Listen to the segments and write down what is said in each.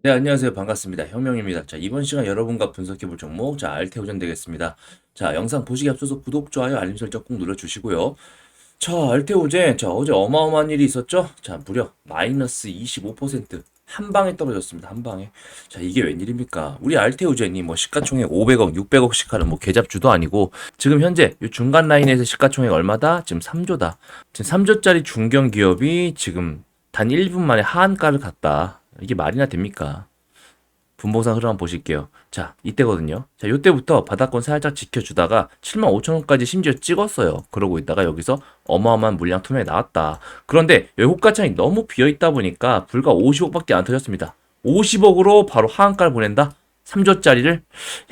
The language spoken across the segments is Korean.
네, 안녕하세요. 반갑습니다. 혁명입니다. 자, 이번 시간 여러분과 분석해 볼 종목, 자, 알테오전 되겠습니다. 자, 영상 보시기 앞서서 구독, 좋아요, 알림 설정 꼭 눌러주시고요. 자, 알테오젠, 자, 어제 어마어마한 일이 있었죠? 자, 무려 마이너스 25%. 한 방에 떨어졌습니다. 한 방에. 자, 이게 웬일입니까? 우리 알테오젠이 뭐 시가총액 500억, 600억씩 하는 뭐 계잡주도 아니고 지금 현재 이 중간 라인에서 시가총액 얼마다? 지금 3조다. 지금 3조짜리 중견 기업이 지금 단 1분 만에 하한가를 갔다. 이게 말이나 됩니까? 분봉상 흐름 한번 보실게요. 자, 이때거든요. 자, 이때부터 바닥권 살짝 지켜주다가 7만 5천 원까지 심지어 찍었어요. 그러고 있다가 여기서 어마어마한 물량 투매에 나왔다. 그런데 여기 호가창이 너무 비어있다 보니까 불과 50억밖에 안 터졌습니다. 50억으로 바로 하한가를 보낸다? 3조짜리를?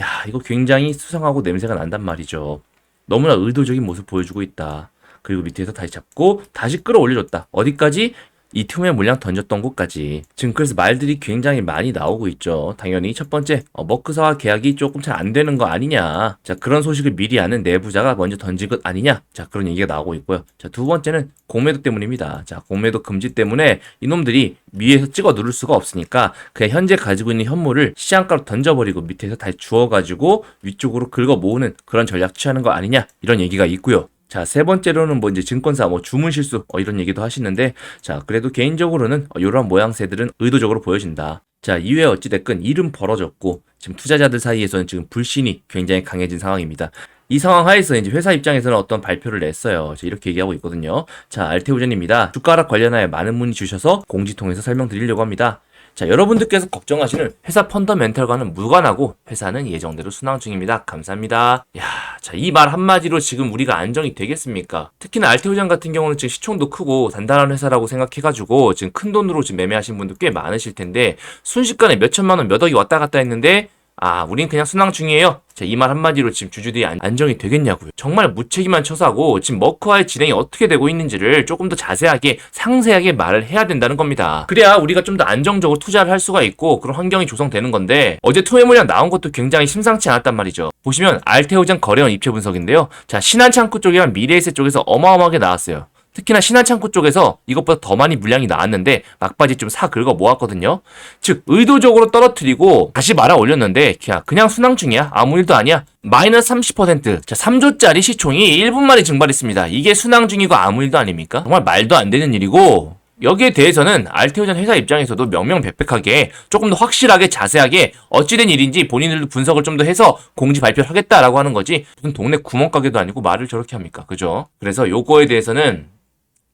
야, 이거 굉장히 수상하고 냄새가 난단 말이죠. 너무나 의도적인 모습 보여주고 있다. 그리고 밑에서 다시 잡고 다시 끌어올려줬다. 어디까지? 이 투매 물량 던졌던 곳까지. 지금 그래서 말들이 굉장히 많이 나오고 있죠. 당연히 첫 번째, 어, 머크사와 계약이 조금 잘 안 되는 거 아니냐. 자, 그런 소식을 미리 아는 내부자가 먼저 던진 것 아니냐. 자, 그런 얘기가 나오고 있고요. 자, 두 번째는 공매도 때문입니다. 자, 공매도 금지 때문에 이놈들이 위에서 찍어 누를 수가 없으니까 그냥 현재 가지고 있는 현물을 시장가로 던져버리고 밑에서 다시 주워가지고 위쪽으로 긁어 모으는 그런 전략 취하는 거 아니냐. 이런 얘기가 있고요. 자, 세 번째로는 뭐 이제 증권사 뭐 주문 실수 어, 이런 얘기도 하시는데 자, 그래도 개인적으로는 어, 이런 모양새들은 의도적으로 보여진다. 자, 이외에 어찌됐건 일은 벌어졌고 지금 투자자들 사이에서는 지금 불신이 굉장히 강해진 상황입니다. 이 상황 하에서 이제 회사 입장에서는 어떤 발표를 냈어요. 자, 이렇게 얘기하고 있거든요. 자, 알테오전입니다. 주가락 관련하여 많은 문의 주셔서 공지 통해서 설명드리려고 합니다. 자, 여러분들께서 걱정하시는 회사 펀더멘털과는 무관하고 회사는 예정대로 순항 중입니다. 감사합니다. 야, 자, 이 말 한마디로 지금 우리가 안정이 되겠습니까? 특히나 알테오장 같은 경우는 지금 시총도 크고 단단한 회사라고 생각해가지고 지금 큰 돈으로 지금 매매하신 분들 꽤 많으실 텐데 순식간에 몇 천만 원, 몇 억이 왔다 갔다 했는데 아, 우린 그냥 순항 중이에요. 자, 이 말 한마디로 지금 주주들이 안- 안정이 되겠냐고요. 정말 무책임한 처사고 지금 머크와의 진행이 어떻게 되고 있는지를 조금 더 자세하게 상세하게 말을 해야 된다는 겁니다. 그래야 우리가 좀 더 안정적으로 투자를 할 수가 있고 그런 환경이 조성되는 건데 어제 투매 물량 나온 것도 굉장히 심상치 않았단 말이죠. 보시면 알테오장 거래원 입체 분석인데요. 자, 신한창구 쪽이랑 미래에셋 쪽에서 어마어마하게 나왔어요. 특히나 신한창구 쪽에서 이것보다 더 많이 물량이 나왔는데 막바지 좀 사 긁어 모았거든요. 즉 의도적으로 떨어뜨리고 다시 말아 올렸는데 야 그냥 순항 중이야 아무 일도 아니야 마이너스 30%자 3조짜리 시총이 1분 만에 증발했습니다. 이게 순항 중이고 아무 일도 아닙니까? 정말 말도 안 되는 일이고 여기에 대해서는 알테오전 회사 입장에서도 명명백백하게 조금 더 확실하게 자세하게 어찌된 일인지 본인들도 분석을 좀 더 해서 공지 발표를 하겠다라고 하는 거지 무슨 동네 구멍가게도 아니고 말을 저렇게 합니까 그죠? 그래서 요거에 대해서는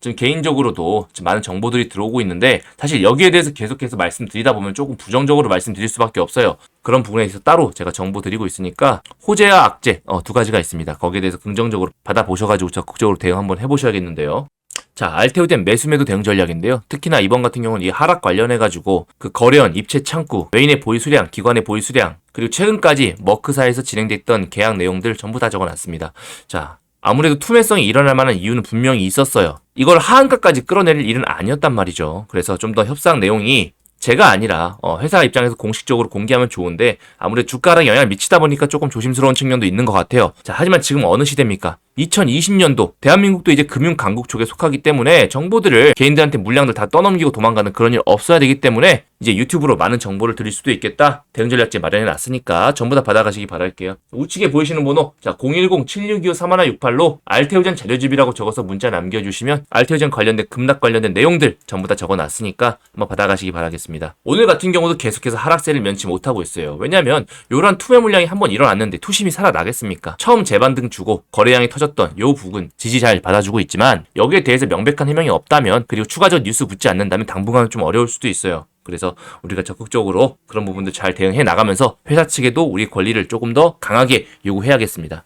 좀 개인적으로도 좀 많은 정보들이 들어오고 있는데 사실 여기에 대해서 계속해서 말씀드리다 보면 조금 부정적으로 말씀드릴 수밖에 없어요. 그런 부분에 있어서 따로 제가 정보 드리고 있으니까 호재와 악재 어, 두 가지가 있습니다. 거기에 대해서 긍정적으로 받아보셔가지고 적극적으로 대응 한번 해보셔야겠는데요. 자, 알테오젠 매수매도 대응 전략인데요. 특히나 이번 같은 경우는 이 하락 관련해가지고 그 거래원, 입체 창구, 외인의 보유 수량, 기관의 보유 수량, 그리고 최근까지 머크사에서 진행됐던 계약 내용들 전부 다 적어놨습니다. 자, 아무래도 투매성이 일어날 만한 이유는 분명히 있었어요. 이걸 하한가까지 끌어내릴 일은 아니었단 말이죠. 그래서 좀 더 협상 내용이 제가 아니라 어, 회사 입장에서 공식적으로 공개하면 좋은데 아무래도 주가랑 영향을 미치다 보니까 조금 조심스러운 측면도 있는 것 같아요. 자, 하지만 지금 어느 시대입니까? 2020년도 대한민국도 이제 금융 강국 쪽에 속하기 때문에 정보들을 개인들한테 물량들 다 떠넘기고 도망가는 그런 일 없어야 되기 때문에 이제 유튜브로 많은 정보를 드릴 수도 있겠다. 대응 전략제 마련해 놨으니까 전부 다 받아가시기 바랄게요. 우측에 보이시는 번호 자 010-7625-3168로 알테오젠 자료집이라고 적어서 문자 남겨주시면 알테오젠 관련된 급락 관련된 내용들 전부 다 적어놨으니까 한번 받아가시기 바라겠습니다. 오늘 같은 경우도 계속해서 하락세를 면치 못하고 있어요. 왜냐면 요런 투매 물량이 한번 일어났는데 투심이 살아나겠습니까? 처음 재반등 주고 거래량이 터 졌던 요 부분 지지 잘 받아주고 있지만 여기에 대해서 명백한 해명이 없다면 그리고 추가적 뉴스 붙지 않는다면 당분간은 좀 어려울 수도 있어요. 그래서 우리가 적극적으로 그런 부분들 잘 대응해 나가면서 회사 측에도 우리 권리를 조금 더 강하게 요구해야겠습니다.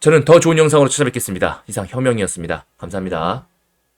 저는 더 좋은 영상으로 찾아뵙겠습니다. 이상 혁명이었습니다. 감사합니다.